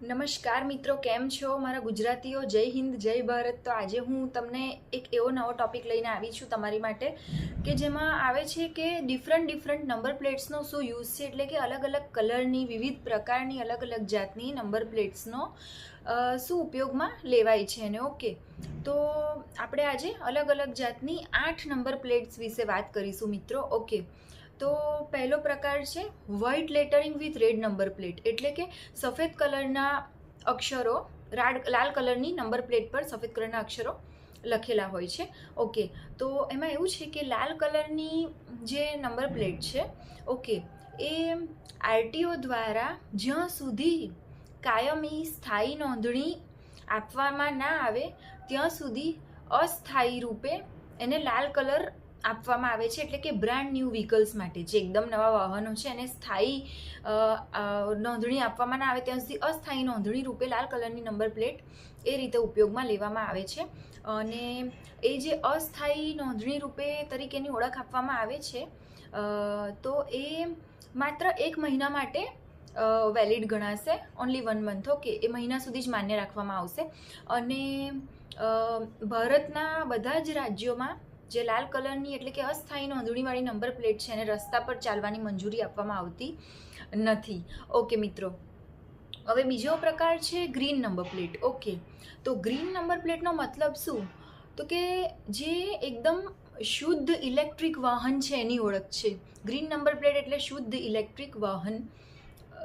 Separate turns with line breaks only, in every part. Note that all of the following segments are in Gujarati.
નમસ્કાર મિત્રો, કેમ છો મારા ગુજરાતીઓ? જય હિન્દ, જય ભારત. તો આજે હું તમને એક એવો નવો ટોપિક લઈને આવી છું તમારી માટે કે જેમાં આવે છે કે ડિફરન્ટ ડિફરન્ટ નંબર પ્લેટ્સનો શું યુઝ છે? એટલે કે અલગ અલગ કલરની વિવિધ પ્રકારની, અલગ અલગ જાતની નંબર પ્લેટ્સનો શું ઉપયોગમાં લેવાય છે અને ઓકે તો આપણે આજે અલગ અલગ જાતની આઠ નંબર પ્લેટ્સ વિશે વાત કરીશું મિત્રો ઓકે તો પહેલો પ્રકાર છે white lettering with red number plate એટલે કે સફેદ કલરના અક્ષરો, રાડ, લાલ કલરની નંબર પ્લેટ પર સફેદ કલરના અક્ષરો લખેલા હોય છે. ઓકે તો એમાં એવું છે કે લાલ કલરની જે નંબર પ્લેટ છે ઓકે એ આરટીઓ દ્વારા જ્યાં સુધી કાયમી સ્થાયી નોંધણી આપવામાં ના આવે, ત્યાં સુધી અસ્થાયી રૂપે એને લાલ કલર આપવામાં આવે છે એટલે કે બ્રાન્ડ ન્યૂ વ્હીકલ્સ માટે જે એકદમ નવા વાહનો છે એને સ્થાયી નોંધણી આપવામાં આવે ત્યાં સુધી અસ્થાયી નોંધણી રૂપે લાલ કલરની નંબર પ્લેટ એ રીતે ઉપયોગમાં લેવામાં આવે છે. અને એ જે અસ્થાયી નોંધણી રૂપે તરીકેની ઓળખ આપવામાં આવે છે તો એ માત્ર એક મહિના માટે વેલિડ ગણાશે ઓનલી વન મંથ ઓકે એ મહિના સુધી જ માન્ય રાખવામાં આવશે. અને ભારતના બધા જ રાજ્યોમાં જે લાલ કલરની એટલે કે અસ્થાયી નોંધણીવાળી નંબર પ્લેટ છે એને રસ્તા પર ચાલવાની મંજૂરી આપવામાં આવતી નથી. ઓકે, મિત્રો. હવે બીજો પ્રકાર છે ગ્રીન નંબર પ્લેટ. ઓકે. તો ગ્રીન નંબર પ્લેટનો મતલબ શું? તો કે જે એકદમ શુદ્ધ ઇલેક્ટ્રિક વાહન છે એની ઓળખ છે. ગ્રીન નંબર પ્લેટ એટલે શુદ્ધ ઇલેક્ટ્રિક વાહન.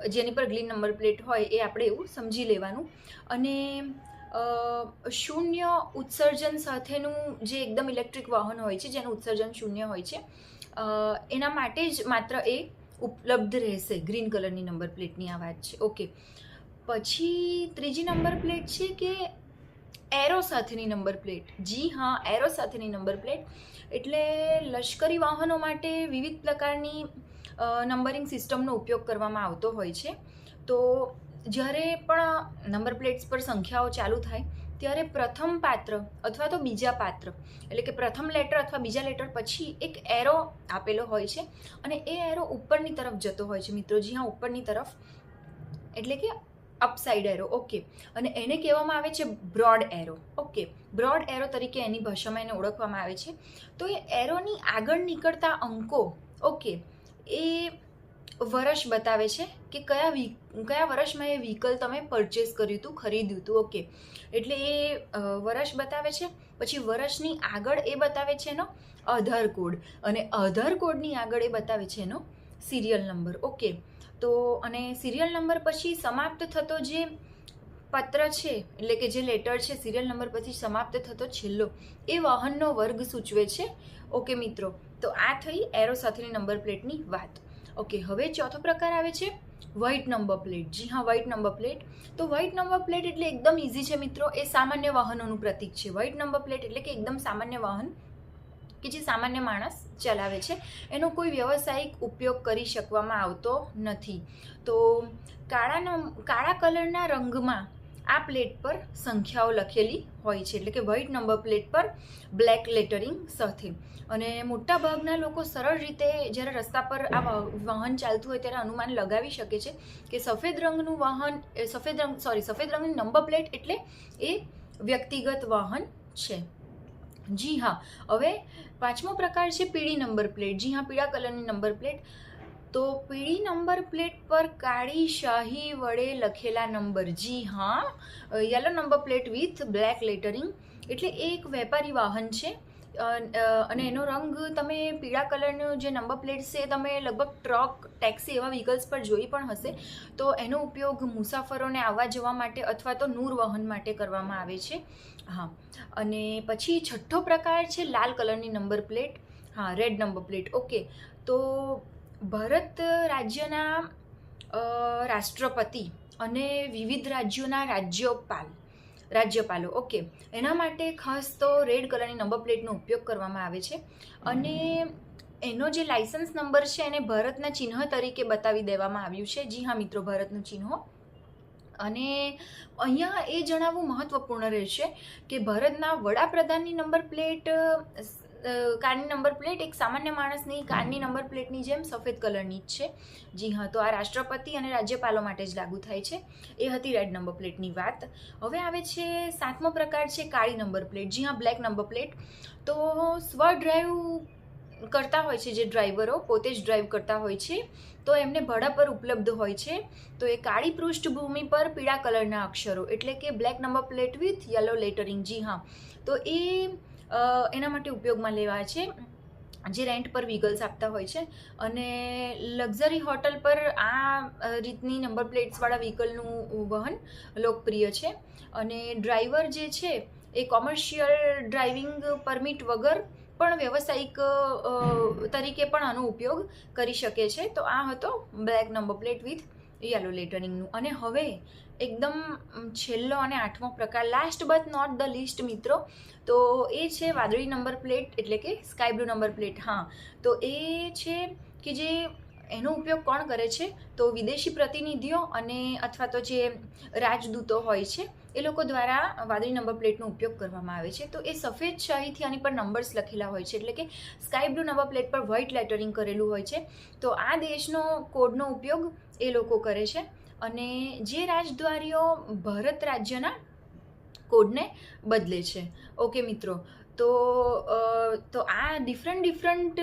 જેની પર ગ્રીન નંબર પ્લેટ હોય એ આપણે એવું સમજી લેવાનું. અને શૂન્ય ઉત્સર્જન સાથેનું જે એકદમ ઇલેક્ટ્રિક વાહન હોય છે, જેનું ઉત્સર્જન શૂન્ય હોય છે એના માટે જ માત્ર એ ઉપલબ્ધ રહેશે, ગ્રીન કલરની નંબર પ્લેટની આ વાત છે. ઓકે. પછી ત્રીજી નંબર પ્લેટ છે કે એરો સાથેની નંબર પ્લેટ. જી હા, એરો સાથેની નંબર પ્લેટ. એટલે લશ્કરી વાહનો માટે વિવિધ પ્રકારની નંબરિંગ સિસ્ટમનો ઉપયોગ કરવામાં આવતો હોય છે. તો જ્યારે પણ નંબર પ્લેટ્સ પર સંખ્યાઓ ચાલુ થાય ત્યારે પ્રથમ પાત્ર અથવા તો બીજા પાત્ર, એટલે કે પ્રથમ લેટર અથવા બીજા લેટર પછી એક એરો આપેલો હોય છે અને એ એરો ઉપરની તરફ જતો હોય છે. મિત્રો, જી હા, ઉપરની તરફ. એટલે કે અપસાઇડ એરો ઓકે અને એને કહેવામાં આવે છે broad arrow okay broad arrow તરીકે એની ભાષામાં એને ઓળખવામાં આવે છે. તો એ એરોની આગળ નીકળતા અંકો ઓકે એ વર્ષ બતાવે છે કે કયા વી, કયા વર્ષમાં એ વ્હીકલ તમે પરચેસ કર્યું હતું, ખરીદ્યું હતું ઓકે એટલે એ વર્ષ બતાવે છે, પછી વર્ષની આગળ એ બતાવે છે એનો આધાર કોડ અને આધાર કોડની આગળ એ બતાવે છે એનો સિરિયલ નંબર ઓકે તો, અને સિરિયલ નંબર પછી સમાપ્ત થતો જે પત્ર છે, એટલે કે જે લેટર છે સિરિયલ નંબર પછી સમાપ્ત થતો છેલ્લો, એ વાહનનો વર્ગ સૂચવે છે ઓકે મિત્રો. તો આ થઈ એરો સાથેની નંબર પ્લેટની વાત. ઓકે, હવે ચોથો પ્રકાર આવે છે વ્હાઇટ નંબર પ્લેટ જી હા વ્હાઇટ નંબર પ્લેટ તો વ્હાઇટ નંબર પ્લેટ એટલે એકદમ ઇઝી છે મિત્રો. એ સામાન્ય વાહનોનું પ્રતીક છે. વ્હાઇટ નંબર પ્લેટ એટલે કે એકદમ સામાન્ય વાહન કે જે સામાન્ય માણસ ચલાવે છે. એનો કોઈ વ્યવસાયિક ઉપયોગ કરી શકવામાં આવતો નથી. તો કાળા નમ કાળા કલરના રંગમાં આ પ્લેટ પર સંખ્યાઓ લખેલી હોય છે. એટલે કે વ્હાઇટ નંબર પ્લેટ પર બ્લેક લેટરિંગ સાથે. અને મોટા ભાગના લોકો સરળ રીતે જ્યારે રસ્તા પર આ વાહન ચાલતું હોય ત્યારે અનુમાન લગાવી શકે છે કે સફેદ રંગનું વાહન સફેદ રંગ સોરી સફેદ રંગની નંબર પ્લેટ એટલે એ વ્યક્તિગત વાહન છે. જી હા. હવે પાંચમો પ્રકાર છે પીળી નંબર પ્લેટ જી હા, પીળા કલરની નંબર પ્લેટ તો પીળી નંબર પ્લેટ પર કાળી શાહી વડે લખેલા નંબર. જી હા yellow number plate with black lettering. એટલે એ એક વેપારી વાહન છે. અને એનો રંગ તમે પીળા કલરનો જે નંબર પ્લેટ છે, તમે લગભગ ટ્રક, ટેક્સી એવા વ્હીકલ્સ પર જોઈ પણ હશે. તો એનો ઉપયોગ મુસાફરોને આવવા જવા માટે અથવા તો નૂર વહન માટે કરવામાં આવે છે. હા, અને પછી છઠ્ઠો પ્રકાર છે લાલ કલરની નંબર પ્લેટ. હા, રેડ નંબર પ્લેટ. ઓકે, તો ભારત રાજ્યના રાષ્ટ્રપતિ અને વિવિધ રાજ્યોના રાજ્યપાલ, રાજ્યપાલો. ઓકે. એના માટે ખાસ તો રેડ કલરની નંબર પ્લેટનો ઉપયોગ કરવામાં આવે છે. અને એનો જે લાઇસન્સ નંબર છે એને ભારતના ચિહ્ન તરીકે બતાવી દેવામાં આવ્યું છે. જી હા મિત્રો, ભારતનું ચિહ્ન. અને અહીંયા એ જણાવવું મહત્વપૂર્ણ રહેશે કે ભારતના વડાપ્રધાનની નંબર પ્લેટ કારની નંબર પ્લેટ એક સામાન્ય માણસની કારની નંબર પ્લેટની જેમ સફેદ કલરની જ છે. જી હા, તો આ રાષ્ટ્રપતિ અને રાજ્યપાલો માટે જ લાગુ થાય છે. એ હતી રેડ નંબર પ્લેટની વાત. હવે આવે છે સાતમો પ્રકાર છે કાળી નંબર પ્લેટ જી હા બ્લેક નંબર પ્લેટ તો સ્વ ડ્રાઈવ કરતા હોય છે જે ડ્રાઈવરો, પોતે જ ડ્રાઈવ કરતા હોય છે. તો એમને ભાડા પર ઉપલબ્ધ હોય છે. તો એ કાળી પૃષ્ઠભૂમિ પર પીળા કલરના અક્ષરો, એટલે કે black number plate with yellow lettering જી હા. તો એ એના માટે ઉપયોગમાં લેવાય છે. જે રેન્ટ પર વ્હીકલ્સ આપતા હોય છે. અને લક્ઝરી હોટલ પર આ રીતની નંબર પ્લેટ્સવાળા વ્હીકલનું વહન લોકપ્રિય છે. અને ડ્રાઈવર જે છે, એ કોમર્શિયલ ડ્રાઇવિંગ પરમિટ વગર પણ વ્યવસાયિક તરીકે પણ આનો ઉપયોગ કરી શકે છે. તો આ હતો black number plate with yellow લેટરિંગનું અને હવે એકદમ છેલ્લો અને આઠમો પ્રકાર last but not the least મિત્રો, તો એ છે વાદળી નંબર પ્લેટ, એટલે કે સ્કાય બ્લુ નંબર પ્લેટ, હા. તો એ છે કે જે એનો ઉપયોગ કોણ કરે છે? તો વિદેશી પ્રતિનિધિઓ અને અથવા તો જે રાજદૂતો હોય છે એ લોકો દ્વારા વાદળી નંબર પ્લેટનો ઉપયોગ કરવામાં આવે છે. તો એ સફેદ શાહીથી આની પર નંબર્સ લખેલા હોય છે. એટલે કે સ્કાય બ્લુ નંબર પ્લેટ પર વ્હાઇટ લેટરિંગ કરેલું હોય છે. તો આ દેશનો કોડનો ઉપયોગ એ લોકો કરે છે. અને જે રાજદ્વારીઓ ભારત રાજ્યના કોડને બદલે છે. ઓકે મિત્રો તો તો આ ડિફરન્ટ ડિફરન્ટ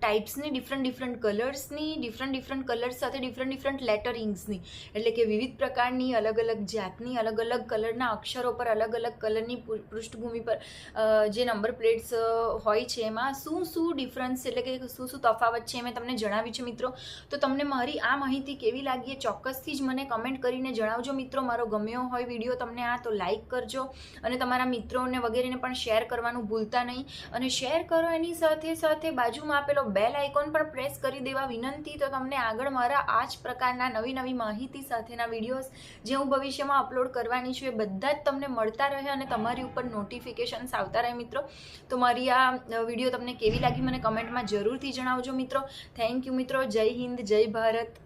ટાઈપ્સની ડિફરન્ટ ડિફરન્ટ કલર્સની ડિફરન્ટ ડિફરન્ટ કલર્સ સાથે ડિફરન્ટ ડિફરન્ટ લેટરિંગ્સની એટલે કે વિવિધ પ્રકારની અલગ અલગ જાતની, અલગ અલગ કલરના અક્ષરો પર અલગ અલગ કલરની પૃષ્ઠભૂમિ પર જે નંબર પ્લેટ્સ હોય છે એમાં શું શું ડિફરન્સ એટલે કે શું શું તફાવત છે મેં તમને જણાવ્યું છે મિત્રો. તો તમને મારી આ માહિતી કેવી લાગી એ ચોક્કસથી જ મને કમેન્ટ કરીને જણાવજો મિત્રો. મારો ગમ્યો હોય વીડિયો તમને આ, તો લાઈક કરજો. અને તમારા મિત્રોને વગેરેને પણ શેર કરવાનું ભૂલતા નહીં. અને શેર કરો એની સાથે સાથે બાજુમાં આપેલો બેલ આઇકોન પણ પ્રેસ કરી દેવા વિનંતી. તો તમને આગળ મારા આ જ પ્રકારના નવી નવી માહિતી સાથેના વિડીયોઝ જે હું ભવિષ્યમાં અપલોડ કરવાની છું એ બધા જ તમને મળતા રહે અને તમારી ઉપર નોટિફિકેશન્સ આવતા રહે મિત્રો. તો મારી આ વીડિયો તમને કેવી લાગી મને કમેન્ટમાં જરૂરથી જણાવજો મિત્રો. થેન્ક યુ મિત્રો. જય હિન્દ, જય ભારત.